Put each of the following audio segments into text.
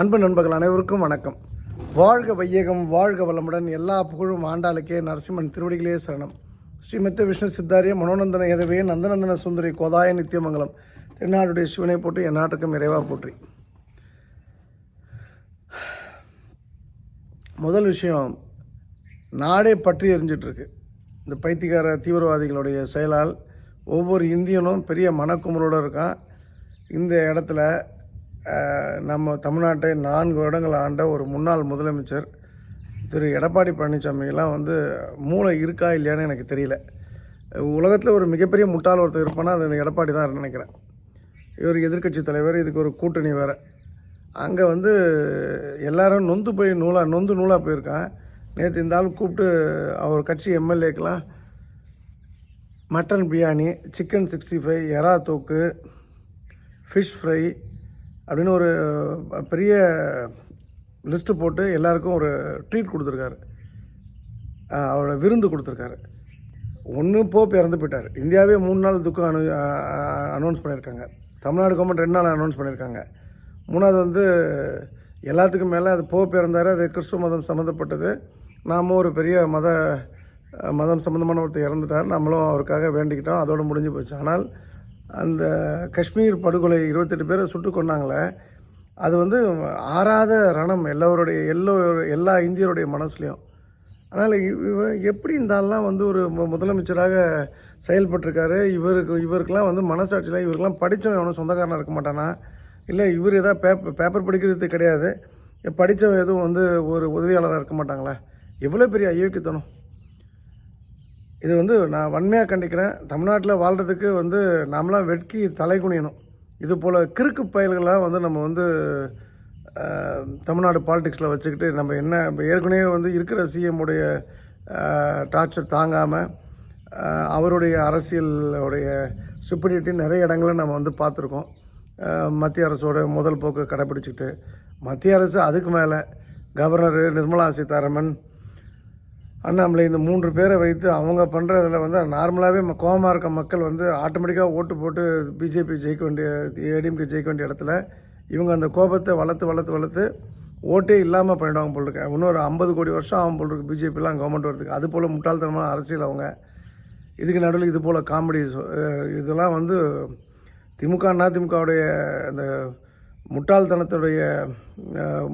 அன்பு நண்பர்கள் அனைவருக்கும் வணக்கம். வாழ்க வையகம் வாழ்க வளமுடன் எல்லா புகழும் ஆண்டாளுக்கே நரசிம்மன் திருவடிகளே சரணம். ஸ்ரீமத்த விஷ்ணு சித்தாரிய மனோநந்தன எதவே நந்தநந்தன சுந்தரி கோதாய நித்தியமங்கலம் தென்னாடுடைய சிவனை போற்றி என் நாட்டுக்கும் இறைவா போற்றி. முதல் விஷயம் நாடே பற்றி எரிஞ்சிட்ருக்கு. இந்த பைத்தியக்கார தீவிரவாதிகளுடைய செயலால் ஒவ்வொரு இந்தியனும் பெரிய மனக்குமுறோடு இருக்கான். இந்த இடத்துல நம்ம தமிழ்நாட்டை நான்கு வருடங்கள் ஆண்ட ஒரு முன்னாள் முதலமைச்சர் திரு. எடப்பாடி பழனிசாமியெல்லாம் வந்து மூளை இருக்கா இல்லையான்னு எனக்கு தெரியல. உலகத்தில் ஒரு மிகப்பெரிய முட்டாள் ஒருத்தர் இருப்பானா அது எடப்பாடி தான் நினைக்கிறேன். இவர் எதிர்க்கட்சி தலைவர் இதுக்கு ஒரு கூட்டணி வேறு. அங்கே வந்து எல்லாரும் நொந்து போய் நூலாக நொந்து நூலாக போயிருக்கான். நேற்று இந்த ஆள் கூப்பிட்டு அவர் கட்சி எம்எல்ஏக்கெலாம் mutton biryani chicken sixty five எறா தோக்கு ஃபிஷ் ஃப்ரை அப்படின்னு ஒரு பெரிய லிஸ்ட்டு போட்டு எல்லாருக்கும் ஒரு ட்ரீட் கொடுத்துருக்காரு. அவரோட விருந்து கொடுத்துருக்காரு. ஒன்று போப் இறந்து போயிட்டார். இந்தியாவே மூணு நாள் துக்கம் அனு அனௌன்ஸ் பண்ணியிருக்காங்க. தமிழ்நாடு கவர்மெண்ட் ரெண்டு நாள் அனௌன்ஸ் பண்ணியிருக்காங்க. மூணாவது வந்து எல்லாத்துக்கும் மேலே அது போப் இறந்தார் அது கிறிஸ்துவ மதம் சம்மந்தப்பட்டது நாமும் ஒரு பெரிய மத மதம் சம்மந்தமான ஒருத்தர் இறந்துட்டார். நம்மளும் அவருக்காக வேண்டிக்கிட்டோம். அதோடு முடிஞ்சு போச்சு. ஆனால் அந்த காஷ்மீர் படுகொலை இருபத்தெட்டு பேரை சுட்டு கொண்டாங்களே அது வந்து ஆறாத ரணம் எல்லோருடைய எல்லோ எல்லா இந்தியருடைய மனசுலையும். அதனால் இவன் எப்படி இந்த வந்து ஒரு முதலமைச்சராக செயல்பட்டிருக்காரு? இவருக்கு இவருக்கெல்லாம் வந்து மனசாட்சியில் இவருக்கெல்லாம் படித்தவன் எவனும் சொந்தக்காரனாக இருக்க மாட்டானா? இல்லை இவர் எதாவது பேப்பர் பேப்பர் படிக்கிறது கிடையாது. படித்தவன் எதுவும் வந்து ஒரு உதவியாளராக இருக்க மாட்டாங்களா? எவ்வளோ பெரிய அயோக்கியத்தனம் இது வந்து நான் வன்மையாக கண்டிக்கிறேன். தமிழ்நாட்டில் வாழ்கிறதுக்கு வந்து நாமளாம் வெட்கி தலை குனியணும். இது போல் கிறுக்கு பயல்கள்லாம் வந்து நம்ம வந்து தமிழ்நாடு பாலிடிக்ஸில் வச்சுக்கிட்டு நம்ம என்ன இப்போ ஏற்கனவே வந்து இருக்கிற சிஎம் உடைய டார்ச்சர் தாங்காமல் அவருடைய அரசியலுடைய சுப்பிரிட்டி நிறைய இடங்களில் நம்ம வந்து பார்த்துருக்கோம். மத்திய அரசோட முதல் போக்கு கடைப்பிடிச்சிக்கிட்டு மத்திய அரசு அதுக்கு மேலே கவர்னர் நிர்மலா சீதாராமன் அண்ணாமலை இந்த மூன்று பேரை வைத்து அவங்க பண்ணுறதுல வந்து நார்மலாகவே கோபமாக இருக்க மக்கள் வந்து ஆட்டோமேட்டிக்காக ஓட்டு போட்டு பிஜேபி ஜெயிக்க வேண்டிய ஏடிஎம்கே ஜெயிக்க வேண்டிய இடத்துல இவங்க அந்த கோபத்தை வளர்த்து வளர்த்து வளர்த்து ஓட்டே இல்லாமல் பண்ணிடுவாங்க போல் இருக்கு. இன்னொரு ஐம்பது கோடி வருஷம் ஆகும் போல் இருக்கு பிஜேபிலாம் கவர்மெண்ட் வரதுக்கு. அது போல் முட்டாள்தனமான அரசியல் அவங்க. இதுக்கு நடுவில் இது போல் காமெடி இதெல்லாம் வந்து திமுக அதிமுகவுடைய அந்த முட்டாள்தனத்துடைய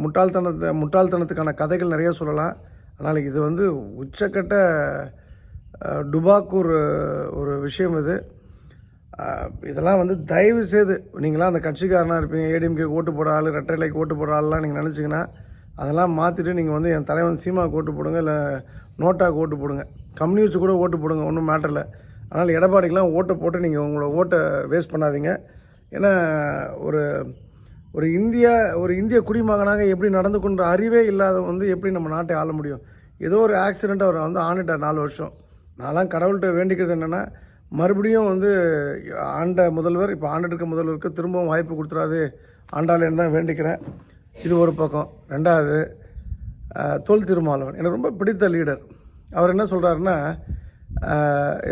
முட்டாள்தனத்தை முட்டாள்தனத்துக்கான கதைகள் நிறைய சொல்லலாம். ஆனால் இது வந்து உச்சக்கட்ட டுபாக்கூர் ஒரு விஷயம் இது. இதெல்லாம் வந்து தயவு செய்து நீங்களாம் அந்த கட்சிக்காரனாக இருப்பீங்க ஏடிஎம்கே ஓட்டு போடுற ஆள் ரெட்டலைக்கு ஓட்டு போடுற ஆள்லாம் நீங்கள் நினச்சிங்கன்னா அதெல்லாம் மாற்றிட்டு நீங்கள் வந்து என் தலைவன் சீமாவுக்கு ஓட்டு போடுங்க இல்லை நோட்டாக ஓட்டு போடுங்க. கம்யூனிஸ்ட் கூட ஓட்டு போடுங்க ஒன்றும் மேட்டர் இல்லை. ஆனால் எடப்பாடிக்கெலாம் ஓட்டை போட்டு நீங்கள் உங்களோட ஓட்டை வேஸ்ட் பண்ணாதீங்க. ஏன்னா ஒரு ஒரு இந்தியா ஒரு இந்திய குடிமகனாக எப்படி நடந்து கொண்ட அறிவே இல்லாத வந்து எப்படி நம்ம நாட்டை ஆள முடியும்? ஏதோ ஒரு ஆக்சிடெண்ட் அவர் வந்து ஆண்டுட்டார் நாலு வருஷம். நான்லாம் கடவுள்கிட்ட வேண்டிக்கிறது என்னென்னா மறுபடியும் வந்து ஆண்ட முதல்வர் இப்போ ஆண்டுட்டு முதல்வருக்கு திரும்பவும் வாய்ப்பு கொடுத்துறாது ஆண்டாளேன்னு தான் வேண்டிக்கிறேன். இது ஒரு பக்கம். ரெண்டாவது தோல் தொல் திருமாவளவன். எனக்கு ரொம்ப பிடித்த லீடர். அவர் என்ன சொல்கிறாருன்னா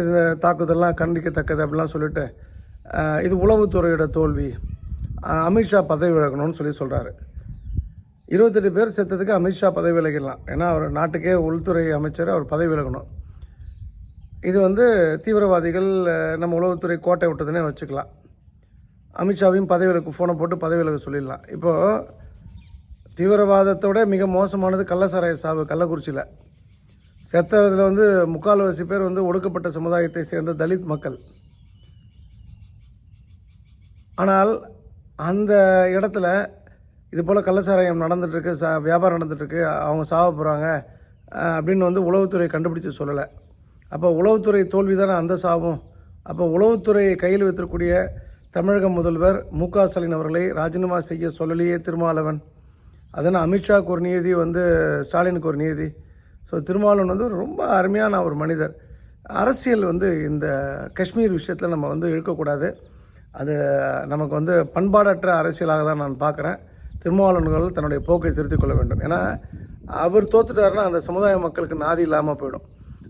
இது தாக்குதல்லாம் கண்டிக்கத்தக்கது அப்படிலாம் சொல்லிட்டு இது உளவுத்துறையோட தோல்வி. அமித்ஷா பதவி விலகணும்னு சொல்லி சொல்கிறாரு இருபத்தெட்டு பேர் செத்ததுக்கு அமித்ஷா பதவி விலகிடலாம். ஏன்னா அவர் நாட்டுக்கே உள்துறை அமைச்சர் அவர் பதவி விலகணும். இது வந்து தீவிரவாதிகள் நம்ம உளவுத்துறை கோட்டை விட்டதுன்னே வச்சுக்கலாம். அமித்ஷாவையும் பதவி விலக்கு ஃபோனை போட்டு பதவி விலக சொல்லிடலாம். இப்போது தீவிரவாதத்தோட மிக மோசமானது கள்ளசாராய சாவு கள்ளக்குறிச்சியில். செத்ததில் வந்து முக்கால்வாசி பேர் வந்து ஒடுக்கப்பட்ட சமுதாயத்தை சேர்ந்த தலித் மக்கள். ஆனால் அந்த இடத்துல இது போல் கள்ளச்சாராயம் நடந்துகிட்ருக்கு சா வியாபாரம் நடந்துட்டுருக்கு அவங்க சாவ போகிறாங்க அப்படின்னு வந்து உளவுத்துறை கண்டுபிடிச்சு சொல்லலை. அப்போ உளவுத்துறை தோல்வி தானே அந்த சாவும்? அப்போ உளவுத்துறையை கையில் வைத்திருக்கக்கூடிய தமிழக முதல்வர் மு க ஸ்டாலின் அவர்களை ராஜினாமா செய்ய சொல்லலையே திருமாவளவன். அதனால் அமித்ஷாவுக்கு ஒரு நியதி வந்து ஸ்டாலினுக்கு ஒரு நியதி. ஸோ திருமாவளவன் வந்து ரொம்ப அருமையான ஒரு மனிதர். அரசியல் வந்து இந்த காஷ்மீர் விஷயத்தில் நம்ம வந்து இழுக்கக்கூடாது. அது நமக்கு வந்து பண்பாடற்ற அரசியலாக தான் நான் பார்க்குறேன். திருமாவளவன்கள் தன்னுடைய போக்கை திருத்திக் கொள்ள வேண்டும். ஏன்னா அவர் தோத்துட்டாருன்னா அந்த சமுதாய மக்களுக்கு நாதி இல்லாமல் போயிடும்.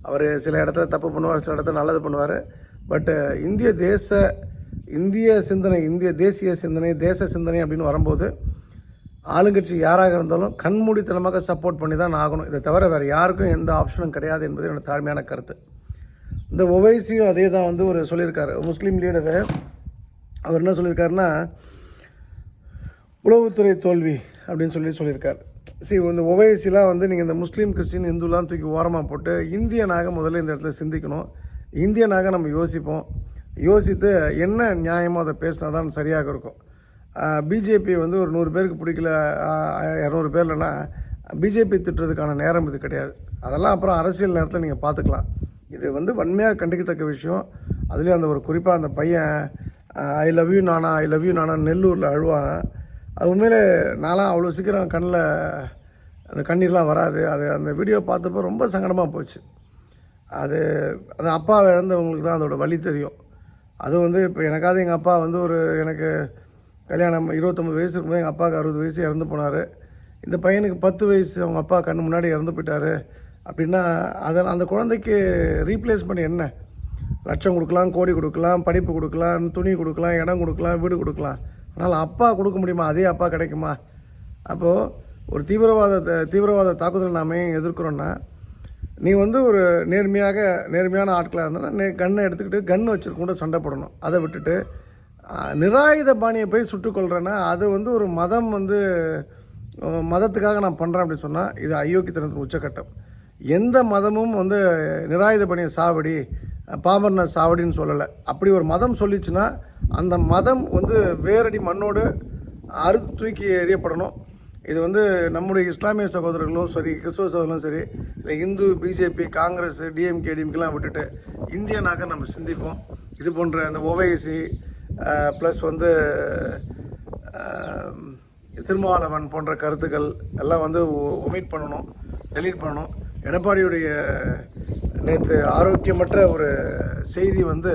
அவர் சில இடத்துல தப்பு பண்ணுவார் சில இடத்துல நல்லது பண்ணுவார். பட்டு இந்திய தேச இந்திய சிந்தனை இந்திய தேசிய சிந்தனை தேச சிந்தனை அப்படின்னு வரும்போது ஆளுங்கட்சி யாராக இருந்தாலும் கண்மூடித்தனமாக சப்போர்ட் பண்ணி தான் ஆகணும். இதை தவிர வேறு யாருக்கும் எந்த ஆப்ஷனும் கிடையாது என்பது என்னோட தாழ்மையான கருத்து. இந்த ஒவைசியும் அதே தான் வந்து ஒரு சொல்லியிருக்காரு. முஸ்லீம் லீடரு அவர் என்ன சொல்லியிருக்காருன்னா உளவுத்துறை தோல்வி அப்படின்னு சொல்லி சொல்லியிருக்கார். சரி இந்த ஒவைசிலாம் வந்து நீங்கள் இந்த முஸ்லீம் கிறிஸ்டின் இந்துலாம் தூக்கி ஓரமாக போட்டு இந்தியனாக முதல்ல இந்த இடத்துல சிந்திக்கணும். இந்தியனாக நம்ம யோசிப்போம். யோசித்து என்ன நியாயமோ அதை பேசினா தான் சரியாக இருக்கும். பிஜேபி வந்து ஒரு நூறு பேருக்கு பிடிக்கல இரநூறு பேர்லனா பிஜேபி திட்டுறதுக்கான நேரம் இது கிடையாது. அதெல்லாம் அப்புறம் அரசியல் நேரத்தில் நீங்கள் பார்த்துக்கலாம். இது வந்து வன்மையாக கண்டிக்கத்தக்க விஷயம். அதுலேயும் அந்த ஒரு குறிப்பாக அந்த பையன் ஐ லவ் யூ நானா ஐ லவ் யூ நானா நெல்லூரில் அழுவான் அது உண்மையிலே நான்லாம் அவ்வளோ சீக்கிரம் கண்ணில் அந்த கண்ணீர்லாம் வராது. அது அந்த வீடியோ பார்த்தப்போ ரொம்ப சங்கடமாக போச்சு. அது அது அப்பா இழந்தவங்களுக்கு தான் அதோட வழி தெரியும். அது வந்து இப்போ எனக்காவது எங்கள் அப்பா வந்து ஒரு எனக்கு கல்யாணம் இருபத்தொம்பது வயசு இருக்கும்போது எங்கள் அப்பாவுக்கு அறுபது வயசு இறந்து போனார். இந்த பையனுக்கு பத்து வயசு அவங்க அப்பா கண்ணு முன்னாடி இறந்து போயிட்டாரு. அப்படின்னா அதில் அந்த குழந்தைக்கு ரீப்ளேஸ் பண்ணி என்ன? லட்சம் கொடுக்கலாம் கோடி கொடுக்கலாம் படிப்பு கொடுக்கலாம் துணி கொடுக்கலாம் இடம் கொடுக்கலாம் வீடு கொடுக்கலாம். ஆனால் அப்பா கொடுக்க முடியுமா? அதே அப்பா கிடைக்குமா? அப்போது ஒரு தீவிரவாத தீவிரவாத தாக்குதல் நாம எதிர்க்கிறோன்னா நீ வந்து ஒரு நேர்மையாக நேர்மையான ஆட்களாக இருந்தனா நே கண்ணை எடுத்துக்கிட்டு கன் வச்சுருக்க கூட சண்டை போடணும். அதை விட்டுட்டு நிராயுத பாணியை போய் சுட்டுக்கொள்கிறேன்னா அது வந்து ஒரு மதம் வந்து மதத்துக்காக நான் பண்ணுறேன் அப்படி சொன்னால் இது அயோக்கியத்தனத்தின் உச்சக்கட்டம். எந்த மதமும் வந்து நிராயுத பணியை சாவடி பாமரனை சாவடின்னு சொல்லலை. அப்படி ஒரு மதம் சொல்லிச்சுன்னா அந்த மதம் வந்து வேரடி மண்ணோடு அறுத்து தூக்கி எறியப்படணும். இது வந்து நம்முடைய இஸ்லாமிய சகோதரர்களும் சரி கிறிஸ்துவ சகோதரர்களும் சரி இல்லை இந்து பிஜேபி காங்கிரஸ் டிஎம்கே டிஎம்கேலாம் விட்டுட்டு இந்தியனாக நம்ம சிந்திப்போம். இது போன்ற அந்த ஓவைசி ப்ளஸ் வந்து திருமாவளவன் போன்ற கருத்துக்கள் எல்லாம் வந்து ஒமிட் பண்ணணும் டெலீட் பண்ணணும். எடப்பாடியுடைய நேற்று ஆரோக்கியமற்ற ஒரு செய்தி வந்து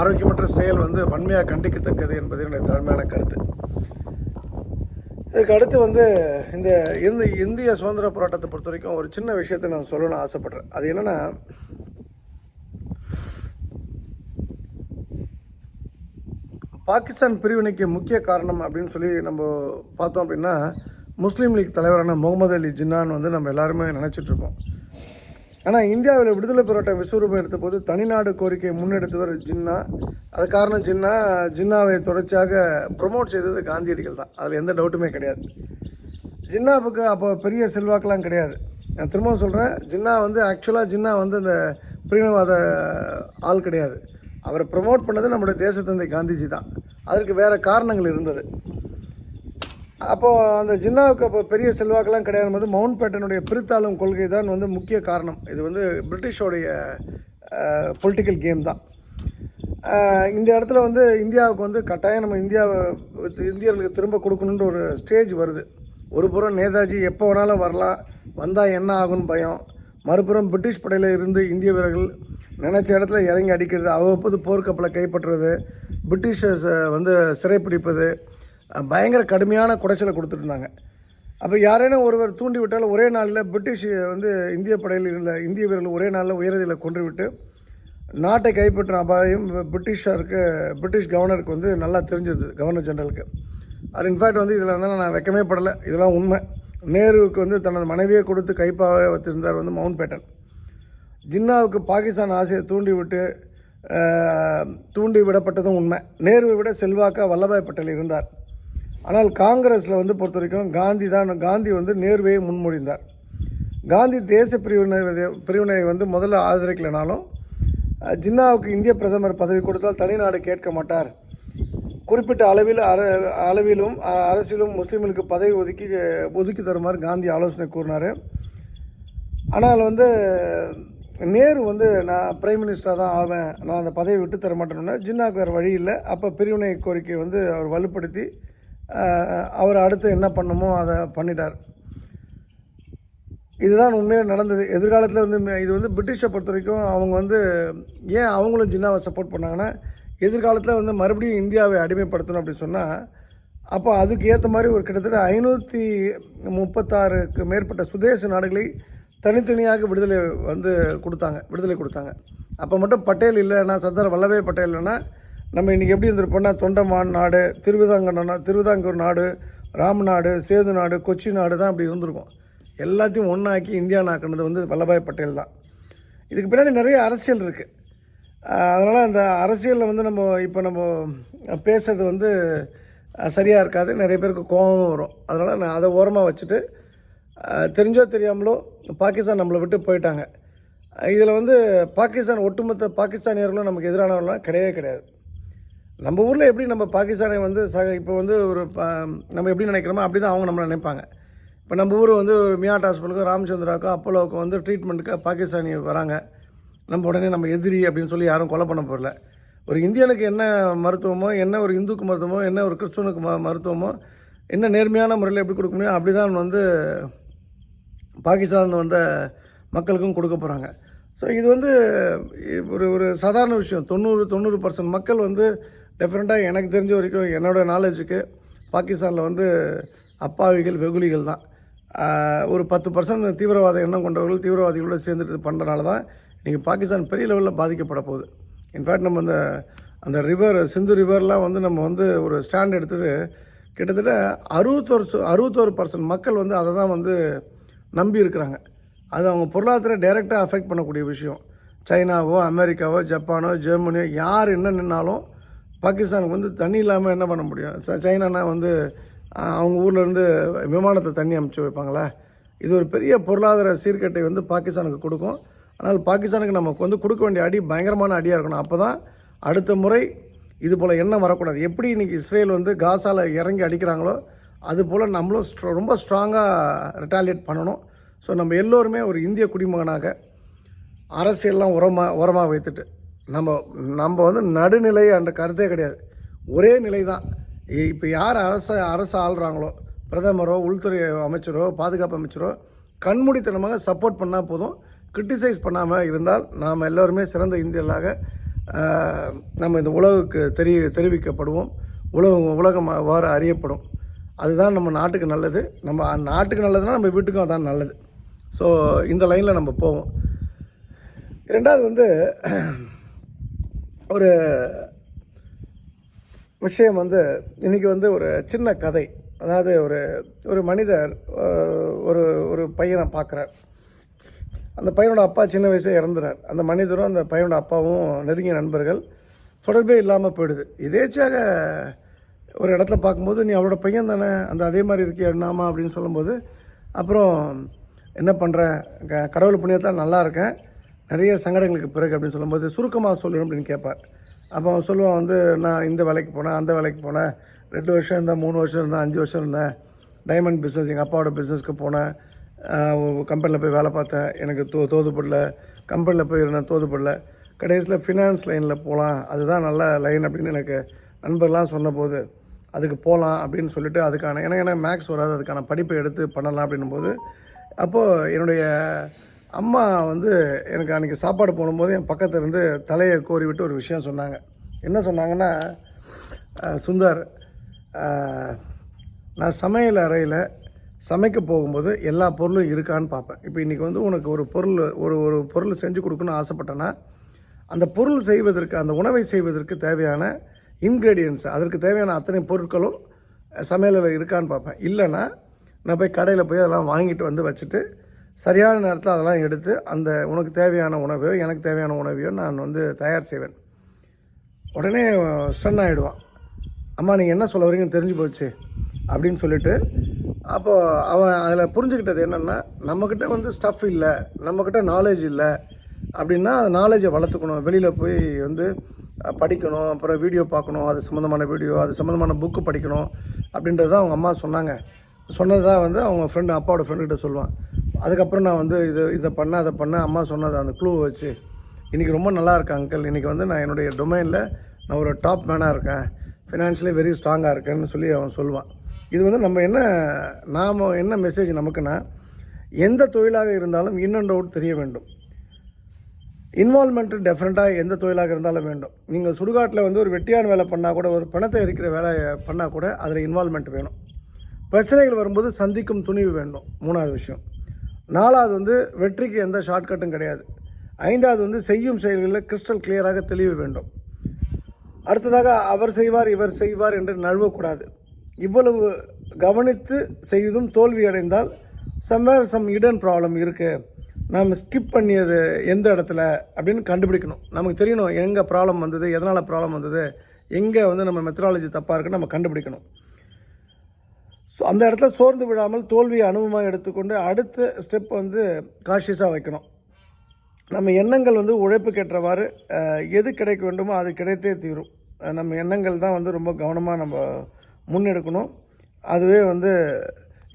ஆரோக்கியமற்ற செயல் வந்து வன்மையாக கண்டிக்கத்தக்கது என்பது என்னுடைய தலைமையான கருத்து. இதுக்கு அடுத்து வந்து இந்த இந்த இந்திய சுதந்திர போராட்டத்தை பொறுத்த வரைக்கும் ஒரு சின்ன விஷயத்தை நான் சொல்லணும்னு ஆசைப்படுறேன். அது என்னென்னா பாகிஸ்தான் பிரிவினைக்கு முக்கிய காரணம் அப்படின்னு சொல்லி நம்ம பார்த்தோம் அப்படின்னா முஸ்லீம் லீக் தலைவரான முகமது அலி ஜின்னான் வந்து நம்ம எல்லாருமே நினச்சிட்ருப்போம். ஆனால் இந்தியாவில் விடுதலை போராட்ட விஸ்வரூபம் எடுத்தபோது தனிநாடு கோரிக்கையை முன்னெடுத்தவர் ஜின்னா. அது காரணம் ஜின்னா ஜின்னாவை தொடர்ச்சியாக ப்ரொமோட் செய்தது காந்தியடிகள் தான். அதில் எந்த டவுட்டுமே கிடையாது. ஜின்னாவுக்கு அப்போ பெரிய செல்வாக்கெலாம் கிடையாது. நான் திரும்பவும் சொல்கிறேன் ஜின்னா வந்து ஆக்சுவலாக ஜின்னா வந்து அந்த பிரிவினவாத ஆள் கிடையாது. அவரை ப்ரமோட் பண்ணது நம்முடைய தேசத்தந்தை காந்திஜி தான். அதற்கு வேறு காரணங்கள் இருந்தது. அப்போது அந்த ஜின்னாவுக்கு அப்போ பெரிய செல்வாக்கெல்லாம் கிடையாது போது மவுண்ட் பேட்டனுடைய பிரித்தாளும் கொள்கை தான் வந்து முக்கிய காரணம். இது வந்து பிரிட்டிஷோடைய பொலிட்டிக்கல் கேம் தான். இந்த இடத்துல வந்து இந்தியாவுக்கு வந்து கட்டாயம் நம்ம இந்தியாவை இந்தியர்களுக்கு திரும்ப கொடுக்கணுன்ற ஒரு ஸ்டேஜ் வருது. ஒரு புறம் நேதாஜி எப்போ வேணாலும் வரலாம். வந்தால் என்ன ஆகும்னு பயம். மறுபுறம் பிரிட்டிஷ் படையில் இருந்து இந்திய வீரர்கள் நினச்ச இடத்துல இறங்கி அடிக்கிறது அவ்வப்போது போர்க்கப்பலை கைப்பற்றுறது பிரிட்டிஷர்ஸை வந்து சிறைப்பிடிப்பது பயங்கர கடுமையான குடைச்சலை கொடுத்துருந்தாங்க அப்போ யாரேனும் ஒருவர் தூண்டி விட்டாலும் ஒரே நாளில் பிரிட்டிஷ் வந்து இந்திய படையில் உள்ள இந்திய வீரர்கள் ஒரே நாளில் உயரதியில் கொன்று விட்டு நாட்டை கைப்பற்றின அபாயம் பிரிட்டிஷாருக்கு பிரிட்டிஷ் கவர்னருக்கு வந்து நல்லா தெரிஞ்சிருது கவர்னர் ஜெனரலுக்கு. அது இன்ஃபேக்ட் வந்து இதில் வந்து நான் வைக்கமே படலை. இதெல்லாம் உண்மை. நேருவுக்கு வந்து தனது மனைவியை கொடுத்து கைப்பாக வச்சிருந்தார் வந்து மவுண்ட் பேட்டன் ஜின்னாவுக்கு பாகிஸ்தான் ஆசையை தூண்டிவிட்டு தூண்டி விடப்பட்டதும் உண்மை. நேருவை விட செல்வாக்கா வல்லபாய் பட்டேல் இருந்தார். ஆனால் காங்கிரஸில் வந்து பொறுத்த வரைக்கும் காந்தி தான் காந்தி வந்து நேர்வையை முன்மொழிந்தார். காந்தி தேச பிரிவினை பிரிவினை வந்து முதல்ல ஆதரிக்கலைனாலும் ஜின்னாவுக்கு இந்திய பிரதமர் பதவி கொடுத்தால் தனிநாடு கேட்க மாட்டார். குறிப்பிட்ட அளவில் அர அளவிலும் அரசியலும் முஸ்லீம்களுக்கு பதவி ஒதுக்கி ஒதுக்கி தருமாறு காந்தி ஆலோசனை கூறினார். ஆனால் வந்து நேரு வந்து நான் பிரைம் மினிஸ்டராக தான் ஆவேன் நான் அந்த பதவி விட்டு தர மாட்டேன்னு ஜின்னாவுக்கு வேறு வழி இல்லை. அப்போ பிரிவினை கோரிக்கை வந்து அவர் வலுப்படுத்தி அவர் அடுத்து என்ன பண்ணுமோ அதை பண்ணிட்டார். இதுதான் உண்மையாக நடந்தது. எதிர்காலத்தில் வந்து இது வந்து பிரிட்டிஷை பொறுத்த வரைக்கும் அவங்க வந்து ஏன் அவங்களும் ஜின்னாவை சப்போர்ட் பண்ணாங்கன்னா எதிர்காலத்தில் வந்து மறுபடியும் இந்தியாவை அடிமைப்படுத்தணும் அப்படி சொன்னால் அப்போ அதுக்கு ஏற்ற மாதிரி ஒரு கிட்டத்தட்ட ஐநூற்றி முப்பத்தாறுக்கு மேற்பட்ட சுதேச நாடுகளை தனித்தனியாக விடுதலை வந்து கொடுத்தாங்க விடுதலை கொடுத்தாங்க. அப்போ மட்டும் பட்டேல் இல்லைன்னா சர்தார் வல்லபாய் பட்டேல் இல்லைன்னா நம்ம இன்றைக்கி எப்படி இருந்திருப்போம்னா தொண்டமான் நாடு திருவிதாங்கூர் திருவிதாங்கூர் நாடு ராம்நாடு சேது நாடு கொச்சி நாடு தான் அப்படி இருந்திருக்கும். எல்லாத்தையும் ஒன்றாக்கி இந்தியா நாக்குனது வந்து வல்லபாய் பட்டேல் தான். இதுக்கு பின்னாடி நிறைய அரசியல் இருக்குது அதனால் அந்த அரசியலில் வந்து நம்ம இப்போ நம்ம பேசுறது வந்து சரியாக இருக்காது. நிறைய பேருக்கு கோபமும் வரும். அதனால் நான் அதை ஓரமாக வச்சுட்டு தெரிஞ்சோ தெரியாமலோ பாகிஸ்தான் நம்மளை விட்டு போயிட்டாங்க. இதில் வந்து பாகிஸ்தான் ஒட்டுமொத்த பாகிஸ்தானியர்களும் நமக்கு எதிரானவர்கள்லாம் கிடையவே கிடையாது. நம்ம ஊரில் எப்படி நம்ம பாகிஸ்தானை வந்து சக இப்போ வந்து ஒரு நம்ம எப்படி நினைக்கிறோமோ அப்படி தான் அவங்க நம்மளை நினைப்பாங்க. இப்போ நம்ம ஊர் வந்து ஒரு மியாட் ஹாஸ்பிட்டலுக்கும் ராமச்சந்திராவுக்கும் அப்போலோவுக்கும் வந்து ட்ரீட்மெண்ட்டுக்கு பாகிஸ்தானி வராங்க. நம்ம உடனே நம்ம எதிரி அப்படின்னு சொல்லி யாரும் கொலை பண்ண போகல ஒரு இந்தியனுக்கு என்ன மருத்துவமோ என்ன ஒரு இந்துக்கு மருத்துவமோ என்ன ஒரு கிறிஸ்துவனுக்கு ம மருத்துவமோ என்ன நேர்மையான முறையில் எப்படி கொடுக்க முடியும் அப்படி தான் வந்து பாகிஸ்தான் வந்த மக்களுக்கும் கொடுக்க போகிறாங்க ஸோ இது வந்து ஒரு ஒரு சாதாரண விஷயம். தொண்ணூறு தொண்ணூறு பர்சன்ட் மக்கள் வந்து டெஃபினட்டாக எனக்கு தெரிஞ்ச வரைக்கும் என்னோடய நாலேஜுக்கு பாகிஸ்தானில் வந்து அப்பாவிகள் வெகுளிகள் தான். ஒரு பத்து பர்சன்ட் தீவிரவாத எண்ணம் கொண்டவர்கள் தீவிரவாதிகளோட சேர்ந்துட்டு பண்ணுறனால தான் இன்றைக்கி பாகிஸ்தான் பெரிய லெவலில் பாதிக்கப்பட போகுது. இன்ஃபேக்ட் நம்ம அந்த அந்த ரிவர் சிந்து ரிவர்லாம் வந்து நம்ம வந்து ஒரு ஸ்டாண்ட் எடுத்தது கிட்டத்தட்ட அறுபத்தோரு சு- அறுபத்தோரு பர்சன்ட் மக்கள் வந்து அதை தான் வந்து நம்பி இருக்கிறாங்க. அது அவங்க பொருளாதார டைரெக்டாக அஃபெக்ட் பண்ணக்கூடிய விஷயம். சைனாவோ அமெரிக்காவோ ஜப்பானோ ஜெர்மனியோ யார் என்ன நின்னாலும் பாகிஸ்தானுக்கு வந்து தண்ணி இல்லாமல் என்ன பண்ண முடியும்? ச- சைனானா வந்து அவங்க ஊர்லேருந்து விமானத்தை தண்ணி அமுச்சு வைப்பாங்களே? இது ஒரு பெரிய பொருளாதார சீர்கேட்டை வந்து பாகிஸ்தானுக்கு கொடுக்கும். ஆனால் பாகிஸ்தானுக்கு நமக்கு வந்து கொடுக்க வேண்டிய அடி பயங்கரமான அடியாக இருக்கணும். அப்போ தான் அடுத்த முறை இது போல் எண்ணம் வரக்கூடாது. எப்படி இன்றைக்கி இஸ்ரேல் வந்து காசாவில் இறங்கி அடிக்கிறாங்களோ அது போல் நம்மளும் ஸ்ட்ரா- ரொம்ப ஸ்ட்ராங்காக ரிட்டாலியேட் பண்ணணும். ஸோ நம்ம எல்லோருமே ஒரு இந்திய குடிமகனாக அரசியல்லாம் உரமாக உரமாக வைத்துட்டு நம்ம நம்ம வந்து நடுநிலை என்ற கருத்தே கிடையாது. ஒரே நிலை தான் இப்போ யார் அரச அரசு ஆள்றாங்களோ பிரதமரோ உள்துறை அமைச்சரோ பாதுகாப்பு அமைச்சரோ கண்மூடித்தனமாக சப்போர்ட் பண்ணால் போதும். கிரிட்டிசைஸ் பண்ணாமல் இருந்தால் நாம் எல்லோருமே சிறந்த இந்தியர்களாக நம்ம இந்த உலகுக்கு தெரிய தெரிவிக்கப்படுவோம். உலகம் உலகம் அவ்வாறு அறியப்படும். அதுதான் நம்ம நாட்டுக்கு நல்லது. நம்ம நாட்டுக்கு நல்லதுன்னா நம்ம வீட்டுக்கும் அதான் நல்லது. ஸோ இந்த லைனில் நம்ம போவோம். ரெண்டாவது வந்து ஒரு விஷயம் வந்து இன்றைக்கி வந்து ஒரு சின்ன கதை. அதாவது ஒரு ஒரு மனிதர் ஒரு ஒரு பையனை பார்க்குறார். அந்த பையனோட அப்பா சின்ன வயசே இறந்துறார். அந்த மனிதரும் அந்த பையனோட அப்பாவும் நெருங்கிய நண்பர்கள் தொடர்பே இல்லாமல் போயிடுது. இதேச்சாக ஒரு இடத்துல பார்க்கும்போது நீ அவளோட பையன் தானே? அந்த அதே மாதிரி இருக்கிய? என்னாமா? அப்படின்னு சொல்லும்போது அப்புறம் என்ன பண்ணுற கடவுள் புண்ணியத்தில் நல்லா இருக்கேன். நிறைய சங்கடங்களுக்கு பிறகு அப்படின்னு சொல்லும்போது சுருக்கமாக சொல்லணும் அப்படின்னு கேட்பார். அப்போ அவன் சொல்லுவான் வந்து நான் இந்த வேலைக்கு போனேன் அந்த வேலைக்கு போனேன். ரெண்டு வருஷம் இருந்தேன் மூணு வருஷம் இருந்தேன் அஞ்சு வருஷம் இருந்தேன். டைமண்ட் பிஸ்னஸ் எங்கள் அப்பாவோட பிஸ்னஸ்க்கு போனேன். ஒரு கம்பெனியில் போய் வேலை பார்த்தேன். எனக்கு தோ தோதுப்படல. கம்பெனியில் போய் இருந்தேன் தோதுப்படல. கடைசியில் ஃபினான்ஸ் லைனில் போகலாம் அதுதான் நல்ல லைன் அப்படின்னு எனக்கு நண்பர்லாம் சொன்னபோது அதுக்கு போகலாம் அப்படின்னு சொல்லிட்டு அதுக்கான ஏன்னா எனக்கு மேக்ஸ் வராது. அதுக்கான படிப்பை எடுத்து பண்ணலாம் அப்படின்னும் போது அப்போது என்னுடைய அம்மா வந்து எனக்கு அன்றைக்கி சாப்பாடு போடும்போது என் பக்கத்தில் இருந்து தலையை கோரி விட்டு ஒரு விஷயம் சொன்னாங்க. என்ன சொன்னாங்கன்னா சுந்தர் நான் சமையல் அறையில் சமைக்க போகும்போது எல்லா பொருளும் இருக்கான்னு பார்ப்பேன் இப்போ இன்றைக்கி வந்து உனக்கு ஒரு பொருள் ஒரு ஒரு பொருள் செஞ்சு கொடுக்கணும்னு ஆசைப்பட்டேன்னா அந்த பொருள் செய்வதற்கு அந்த உணவை செய்வதற்கு தேவையான இன்க்ரீடியன்ஸ் அதற்கு தேவையான அத்தனை பொருட்களும் சமையலில் இருக்கான்னு பார்ப்பேன் இல்லைன்னா நான் போய் கடையில் போய் அதெல்லாம் வாங்கிட்டு வந்து வச்சுட்டு சரியான நேரத்தில் அதெல்லாம் எடுத்து அந்த உனக்கு தேவையான உணவையோ எனக்கு தேவையான உணவையோ நான் வந்து தயார் செய்வேன். உடனே ஸ்டன் ஆகிடுவான் அம்மா நீங்கள் என்ன சொல்ல வரீங்கன்னு தெரிஞ்சு போச்சு அப்படின்னு சொல்லிட்டு அப்போது அவன் அதில் புரிஞ்சுக்கிட்டது என்னென்னா நம்மக்கிட்ட வந்து ஸ்டஃப் இல்லை நம்மக்கிட்ட நாலேஜ் இல்லை அப்படின்னா அந்த நாலேஜை வளர்த்துக்கணும். வெளியில் போய் வந்து படிக்கணும் அப்புறம் வீடியோ பார்க்கணும் அது சம்மந்தமான வீடியோ அது சம்மந்தமான புக்கு படிக்கணும் அப்படின்றது தான் அவங்க அம்மா சொன்னாங்க. சொன்னது தான் வந்து அவங்க ஃப்ரெண்டு அப்பாவோட ஃப்ரெண்டுக்கிட்ட சொல்லுவான். அதுக்கப்புறம் நான் வந்து இது இதை பண்ண அதை பண்ண அம்மா சொன்னது அந்த க்ளூவை வச்சு இன்றைக்கி ரொம்ப நல்லா இருக்கேன் அங்கிள் இன்றைக்கி வந்து நான் என்னுடைய டொமைனில் நான் ஒரு டாப் மேனாக இருக்கேன். ஃபினான்ஷியலி வெரி ஸ்ட்ராங்காக இருக்கேன்னு சொல்லி அவன் சொல்லுவான். இது வந்து நம்ம என்ன நாம் என்ன மெசேஜ் நமக்குன்னா எந்த தொழிலாக இருந்தாலும் இன் அண்ட் அவுட் தெரிய வேண்டும். இன்வால்மெண்ட்டு டெஃபினட்டாக எந்த தொழிலாக இருந்தாலும் வேண்டும். நீங்கள் சுடுகாட்டில் வந்து ஒரு வெட்டியான வேலை பண்ணால் கூட ஒரு பணத்தை எரிக்கிற வேலை பண்ணால் கூட அதில் இன்வால்மெண்ட் வேணும். பிரச்சனைகள் வரும்போது சந்திக்கும் துணிவு வேண்டும். மூணாவது விஷயம். நாலாவது வந்து வெற்றிக்கு எந்த ஷார்ட்கட்டும் கிடையாது. ஐந்தாவது வந்து செய்யும் செயல்களில் கிறிஸ்டல் கிளியராக தெளிவு வேண்டும். அடுத்ததாக அவர் செய்வார் இவர் செய்வார் என்று நழுவக்கூடாது. இவ்வளவு கவனித்து செய்தும் தோல்வி அடைந்தால் சம்வேர் சம் இடன் ப்ராப்ளம் இருக்குது நாம் ஸ்கிப் பண்ணியது எந்த இடத்துல அப்படின்னு கண்டுபிடிக்கணும். நமக்கு தெரியணும் எங்கே ப்ராப்ளம் வந்தது எதனால் ப்ராப்ளம் வந்தது எங்கே வந்து நம்ம மெத்தடாலஜி தப்பாக இருக்குன்னு நம்ம கண்டுபிடிக்கணும். ஸோ அந்த இடத்துல சோர்ந்து விடாமல் தோல்வியை அனுபவமாக எடுத்துக்கொண்டு அடுத்த ஸ்டெப் வந்து காஷியஸாக வைக்கணும். நம்ம எண்ணங்கள் வந்து உழைப்பு கேட்டவாறு எது கிடைக்க வேண்டுமோ அது கிடைத்தே தீரும். நம்ம எண்ணங்கள் தான் வந்து ரொம்ப கவனமாக நம்ம முன்னெடுக்கணும். அதுவே வந்து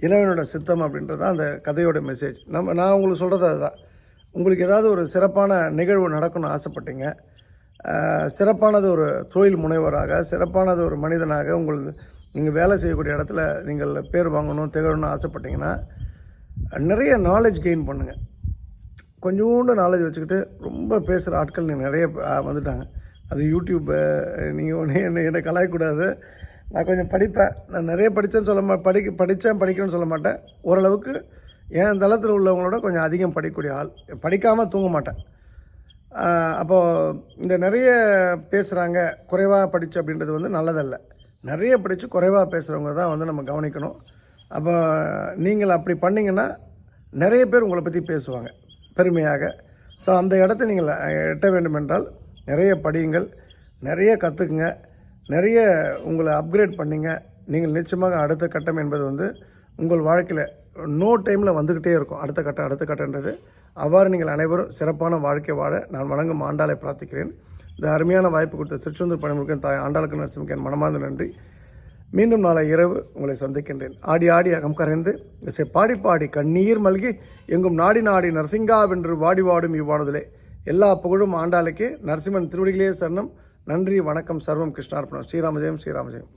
இளவனோட சித்தம் அப்படின்றது தான் அந்த கதையோட மெசேஜ் நம்ம நான் உங்களுக்கு சொல்கிறது அதுதான். உங்களுக்கு ஏதாவது ஒரு சிறப்பான நிகழ்வு நடக்கணும்னு ஆசைப்பட்டீங்க சிறப்பானது ஒரு தொழில் முனைவராக சிறப்பானது ஒரு மனிதனாக உங்கள் நீங்கள் வேலை செய்யக்கூடிய இடத்துல நீங்கள் பேர் வாங்கணும் திகழணும்னு ஆசைப்பட்டீங்கன்னா நிறைய நாலேஜ் கெயின் பண்ணுங்கள் கொஞ்சோண்டு நாலேஜ் வச்சுக்கிட்டு ரொம்ப பேசுகிற ஆட்கள் நிறைய வந்துட்டாங்க. அது யூடியூப்பு நீங்கள் ஒன்று என்னை என்னை கலாயக்கூடாது நான் கொஞ்சம் படிப்பேன். நான் நிறைய படித்தேன்னு சொல்ல மா படிக்க படித்தேன் படிக்கணும்னு சொல்ல மாட்டேன். ஓரளவுக்கு என் தளத்தில் உள்ளவங்களோட கொஞ்சம் அதிகம் படிக்கக்கூடிய ஆள். படிக்காமல் தூங்க மாட்டேன். அப்போது இந்த நிறைய பேசுகிறாங்க குறைவாக படித்து அப்படின்றது வந்து நல்லதல்ல. நிறைய படித்து குறைவாக பேசுகிறவங்க தான் வந்து நம்ம கவனிக்கணும். அப்போ நீங்கள் அப்படி பண்ணிங்கன்னா நிறைய பேர் உங்களை பற்றி பேசுவாங்க பெருமையாக. ஸோ அந்த இடத்த நீங்கள் எட்ட வேண்டுமென்றால் நிறைய படியுங்கள் நிறைய கற்றுக்குங்க நிறைய உங்களை அப்கிரேட் பண்ணிங்க. நீங்கள் நிச்சயமாக அடுத்த கட்டம் என்பது வந்து உங்கள் வாழ்க்கையில் நோ டைமில் வந்துக்கிட்டே இருக்கும். அடுத்த கட்டம் அடுத்த கட்டன்றது அவ்வாறு நீங்கள் அனைவரும் சிறப்பான வாழ்க்கை வாழ நான் வணங்கும் ஆண்டாலை பிரார்த்திக்கிறேன். இந்த அருமையான வாய்ப்பு கொடுத்த திருச்செந்தூர் பணிமுருகன் தாய் ஆண்டாளுக்கு நரசிம்மக்கு என் மனமார்ந்த நன்றி. மீண்டும் நாளை இரவு உங்களை சந்திக்கின்றேன். ஆடி ஆடி அகம் கரைந்து இசை பாடி பாடி கண்ணீர் மல்கி எங்கும் நாடி நாடி நரசிங்காவென்று வாடி வாடும் இவ்வாடுதலே எல்லா புகழும் ஆண்டாளுக்கே. நரசிம்மன் திருவடிகளே சரணம். நன்றி வணக்கம் சர்வம் கிருஷ்ணார்ப்பணம். ஸ்ரீராமஜெயம் ஸ்ரீராமஜெயம்.